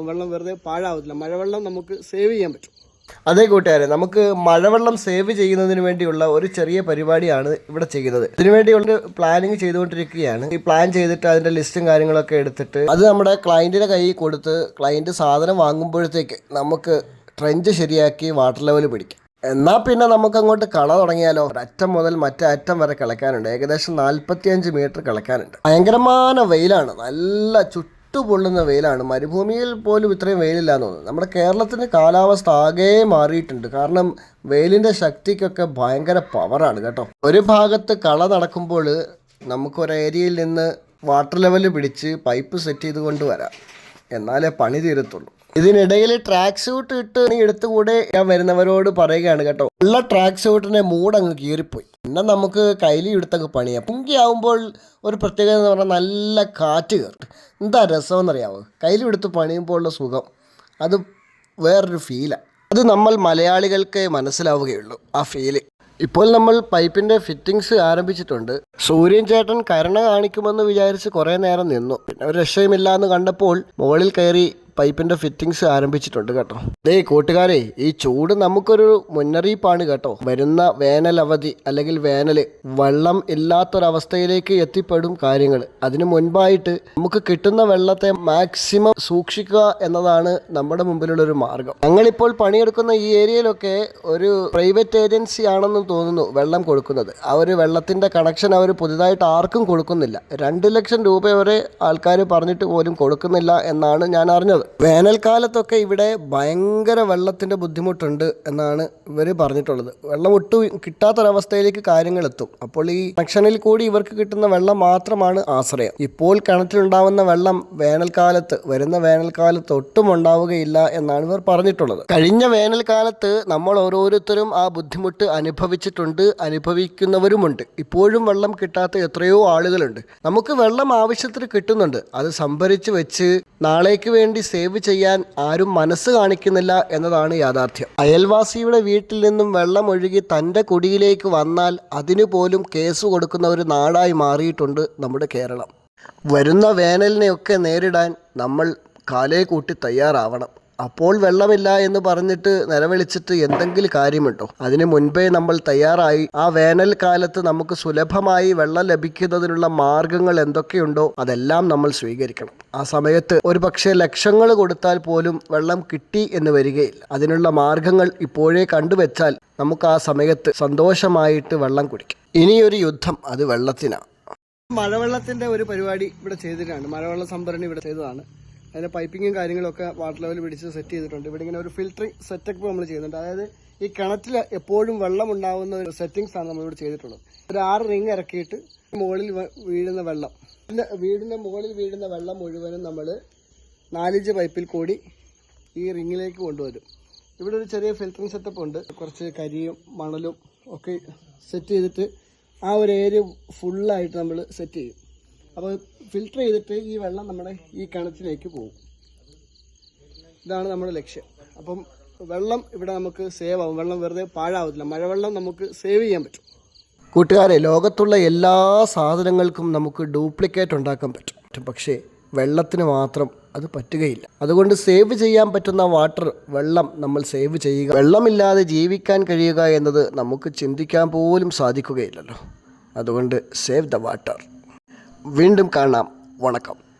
വെള്ളം വെറുതെ പാഴാവത്തില്ല. മഴവെള്ളം നമുക്ക് സേവ് ചെയ്യാൻ പറ്റും. അതേ കൂട്ടുകാരെ നമുക്ക് മഴവെള്ളം സേവ് ചെയ്യുന്നതിന് വേണ്ടിയുള്ള ഒരു ചെറിയ പരിപാടിയാണ് ഇവിടെ ചെയ്യുന്നത്. ഇതിനുവേണ്ടിയുള്ള പ്ലാനിങ് ചെയ്തുകൊണ്ടിരിക്കുകയാണ്. ഈ പ്ലാൻ ചെയ്തിട്ട് അതിന്റെ ലിസ്റ്റും കാര്യങ്ങളൊക്കെ എടുത്തിട്ട് അത് നമ്മുടെ ക്ലയന്റിന്റെ കയ്യിൽ കൊടുത്ത് ക്ലയന്റ് സാധനം വാങ്ങുമ്പോഴത്തേക്ക് നമുക്ക് ട്രെഞ്ച് ശരിയാക്കി വാട്ടർ ലെവൽ പിടിക്കാം. എന്നാൽ പിന്നെ നമുക്ക് അങ്ങോട്ട് കള തുടങ്ങിയാലോ? ഒരറ്റം മുതൽ മറ്റേ അറ്റം വരെ കിളക്കാനുണ്ട് ഏകദേശം നാൽപ്പത്തിയഞ്ച് മീറ്റർ കിളക്കാനുണ്ട് ഭയങ്കരമായ വെയിലാണ്. നല്ല ചുട്ടുപൊള്ളുന്ന വെയിലാണ്. മരുഭൂമിയിൽ പോലും ഇത്രയും വെയിലില്ല എന്ന് തോന്നുന്നു. നമ്മുടെ കേരളത്തിന്റെ കാലാവസ്ഥ ആകെ മാറിയിട്ടുണ്ട്. കാരണം വെയിലിന്റെ ശക്തിക്കൊക്കെ ഭയങ്കര പവറാണ് കേട്ടോ. ഒരു ഭാഗത്ത് കള നടക്കുമ്പോൾ നമുക്കൊരു ഏരിയയിൽ നിന്ന് വാട്ടർ ലെവൽ പിടിച്ച് പൈപ്പ് സെറ്റ് ചെയ്ത് കൊണ്ടുവരാം എന്നാലേ പണി തീരത്തുള്ളൂ. ഇതിനിടയിൽ ട്രാക്ക് സ്യൂട്ട് ഇട്ട് നീ എടുത്തുകൂടെ ഞാൻ വരുന്നവരോട് പറയുകയാണ് കേട്ടോ. ഉള്ള ട്രാക്ക് സ്യൂട്ടിനെ മൂടങ്ങ് കീറിപ്പോയി. പിന്നെ നമുക്ക് കയ്യിൽ എടുത്തൊക്കെ പണിയാം. പുങ്കി ആവുമ്പോൾ ഒരു പ്രത്യേകത എന്ന് പറഞ്ഞാൽ നല്ല കാറ്റ് കയറും എന്താ രസമെന്നറിയാമോ കയ്യിൽ എടുത്ത് പണിയുമ്പോൾ ഉള്ള സുഖം. അത് വേറൊരു ഫീലാണ് അത് നമ്മൾ മലയാളികൾക്ക് മനസ്സിലാവുകയുള്ളൂ ആ ഫീൽ ഇപ്പോൾ നമ്മൾ പൈപ്പിന്റെ ഫിറ്റിങ്സ് ആരംഭിച്ചിട്ടുണ്ട്. സൂര്യൻ ചേട്ടൻ കരുണ കാണിക്കുമെന്ന് വിചാരിച്ച് കുറേ നേരം നിന്നു. പിന്നെ ഒരു രക്ഷയുമില്ല എന്ന് കണ്ടപ്പോൾ മുകളിൽ കയറി പൈപ്പിന്റെ ഫിറ്റിങ്സ് ആരംഭിച്ചിട്ടുണ്ട് കേട്ടോ. ദേ കൂട്ടുകാരെ ഈ ചൂട് നമുക്കൊരു മുന്നറിയിപ്പാണ് കേട്ടോ. വരുന്ന വേനൽ അവധി അല്ലെങ്കിൽ വേനൽ വെള്ളം ഇല്ലാത്തൊരവസ്ഥയിലേക്ക് എത്തിപ്പെടും കാര്യങ്ങൾ. അതിനു മുൻപായിട്ട് നമുക്ക് കിട്ടുന്ന വെള്ളത്തെ മാക്സിമം സൂക്ഷിക്കുക എന്നതാണ് നമ്മുടെ മുമ്പിലുള്ള ഒരു മാർഗം. ഞങ്ങളിപ്പോൾ പണിയെടുക്കുന്ന ഈ ഏരിയയിലൊക്കെ ഒരു പ്രൈവറ്റ് ഏജൻസി ആണെന്ന് തോന്നുന്നു വെള്ളം കൊടുക്കുന്നത്. ആ ഒരു വെള്ളത്തിന്റെ കണക്ഷൻ അവർ പുതുതായിട്ട് ആർക്കും കൊടുക്കുന്നില്ല. രണ്ട് ലക്ഷം രൂപ വരെ ആൾക്കാർ പറഞ്ഞിട്ട് പോലും കൊടുക്കുന്നില്ല എന്നാണ് ഞാൻ അറിഞ്ഞത്. വേനൽക്കാലത്തൊക്കെ ഇവിടെ ഭയങ്കര വെള്ളത്തിന്റെ ബുദ്ധിമുട്ടുണ്ട് എന്നാണ് ഇവർ പറഞ്ഞിട്ടുള്ളത്. വെള്ളം ഒട്ടും കിട്ടാത്തൊരവസ്ഥയിലേക്ക് കാര്യങ്ങൾ എത്തും അപ്പോൾ ഈ കണക്ഷനിൽ കൂടി ഇവർക്ക് കിട്ടുന്ന വെള്ളം മാത്രമാണ് ആശ്രയം. ഇപ്പോൾ കിണറ്റിലുണ്ടാവുന്ന വെള്ളം വേനൽക്കാലത്ത് വരുന്ന വേനൽക്കാലത്ത് ഒട്ടും ഉണ്ടാവുകയില്ല എന്നാണ് ഇവർ പറഞ്ഞിട്ടുള്ളത്. കഴിഞ്ഞ വേനൽക്കാലത്ത് നമ്മൾ ഓരോരുത്തരും ആ ബുദ്ധിമുട്ട് അനുഭവിച്ചിട്ടുണ്ട് അനുഭവിക്കുന്നവരുമുണ്ട്. ഇപ്പോഴും വെള്ളം കിട്ടാത്ത എത്രയോ ആളുകളുണ്ട്. നമുക്ക് വെള്ളം ആവശ്യത്തിന് കിട്ടുന്നുണ്ട്. അത് സംഭരിച്ച് വെച്ച് നാളേക്ക് വേണ്ടി സേവ് ചെയ്യാൻ ആരും മനസ്സ് കാണിക്കുന്നില്ല എന്നതാണ് യാഥാർത്ഥ്യം. അയൽവാസിയുടെ വീട്ടിൽ നിന്നും വെള്ളം ഒഴുകി തന്റെ കുടിയിലേക്ക് വന്നാൽ അതിനു പോലും കേസ് കൊടുക്കുന്ന ഒരു നാടായി മാറിയിട്ടുണ്ട് നമ്മുടെ കേരളം. വരുന്ന വേനലിനെയൊക്കെ നേരിടാൻ നമ്മൾ കാലേ കൂട്ടി തയ്യാറാവണം. അപ്പോൾ വെള്ളമില്ല എന്ന് പറഞ്ഞിട്ട് നിലവിളിച്ചിട്ട് എന്തെങ്കിലും കാര്യമുണ്ടോ? അതിന് മുൻപേ നമ്മൾ തയ്യാറായി. ആ വേനൽക്കാലത്ത് നമുക്ക് സുലഭമായി വെള്ളം ലഭിക്കുന്നതിനുള്ള മാർഗങ്ങൾ എന്തൊക്കെയുണ്ടോ അതെല്ലാം നമ്മൾ സ്വീകരിക്കണം. ആ സമയത്ത് ഒരു പക്ഷേ ലക്ഷങ്ങൾ കൊടുത്താൽ പോലും വെള്ളം കിട്ടി എന്ന് വരികയില്ല. അതിനുള്ള മാർഗങ്ങൾ ഇപ്പോഴേ കണ്ടുവച്ചാൽ നമുക്ക് ആ സമയത്ത് സന്തോഷമായിട്ട് വെള്ളം കുടിക്കാം. ഇനിയൊരു യുദ്ധം അത് വെള്ളത്തിനാണ് മഴവെള്ളത്തിന്റെ ഒരു പരിപാടി ഇവിടെ ചെയ്തിട്ടാണ്. മഴവെള്ള സംഭരണി ഇവിടെ ചെയ്തതാണ്. അതിന്റെ പൈപ്പിങ്ങും കാര്യങ്ങളൊക്കെ വാട്ടർ ലെവൽ പിടിച്ച് സെറ്റ് ചെയ്തിട്ടുണ്ട്. ഇവിടെ ഇങ്ങനെ ഒരു ഫിൽറ്ററിംഗ് സെറ്റപ്പ് നമ്മൾ ചെയ്യുന്നുണ്ട്. അതായത് ഈ കിണറ്റിൽ എപ്പോഴും വെള്ളം ഉണ്ടാവുന്ന ഒരു സെറ്റിങ്സ് ആണ് നമ്മൾ ഇവിടെ ചെയ്തിട്ടുള്ളത്. ഒരു ആറ് റിങ് ഇറക്കിയിട്ട് മുകളിൽ വീഴുന്ന വെള്ളം. പിന്നെ വീടിന്റെ മുകളിൽ വീഴുന്ന വെള്ളം മുഴുവനും നമ്മൾ നാലിഞ്ച് പൈപ്പിൽ കൂടി ഈ റിങ്ങിലേക്ക് കൊണ്ടുവരും. ഇവിടെ ഒരു ചെറിയ ഫിൽറ്ററിംഗ് സെറ്റപ്പ് ഉണ്ട്. കുറച്ച് കരിയും മണലും ഒക്കെ സെറ്റ് ചെയ്തിട്ട് ആ ഒരു ഏരിയ ഫുള്ളായിട്ട് നമ്മൾ സെറ്റ് ചെയ്യും. അപ്പോൾ ഫിൽട്ടർ ചെയ്തിട്ട് ഈ വെള്ളം നമ്മുടെ ഈ കിണറ്റിലേക്ക് പോകും. ഇതാണ് നമ്മുടെ ലക്ഷ്യം. അപ്പം വെള്ളം ഇവിടെ നമുക്ക് സേവ് ആവും. വെള്ളം വെറുതെ പാഴാവത്തില്ല. മഴവെള്ളം നമുക്ക് സേവ് ചെയ്യാൻ പറ്റും. കൂട്ടുകാരെ ലോകത്തുള്ള എല്ലാ സാധനങ്ങൾക്കും നമുക്ക് ഡ്യൂപ്ലിക്കേറ്റ് ഉണ്ടാക്കാൻ പറ്റും. പക്ഷേ വെള്ളത്തിന് മാത്രം അത് പറ്റുകയില്ല. അതുകൊണ്ട് സേവ് ചെയ്യാൻ പറ്റുന്ന വാട്ടർ വെള്ളം നമ്മൾ സേവ് ചെയ്യുക. വെള്ളമില്ലാതെ ജീവിക്കാൻ കഴിയുക എന്നത് നമുക്ക് ചിന്തിക്കാൻ പോലും സാധിക്കുകയില്ലല്ലോ. അതുകൊണ്ട് സേവ് ദ വാട്ടർ വീണ്ടും കാണാം. വണക്കം.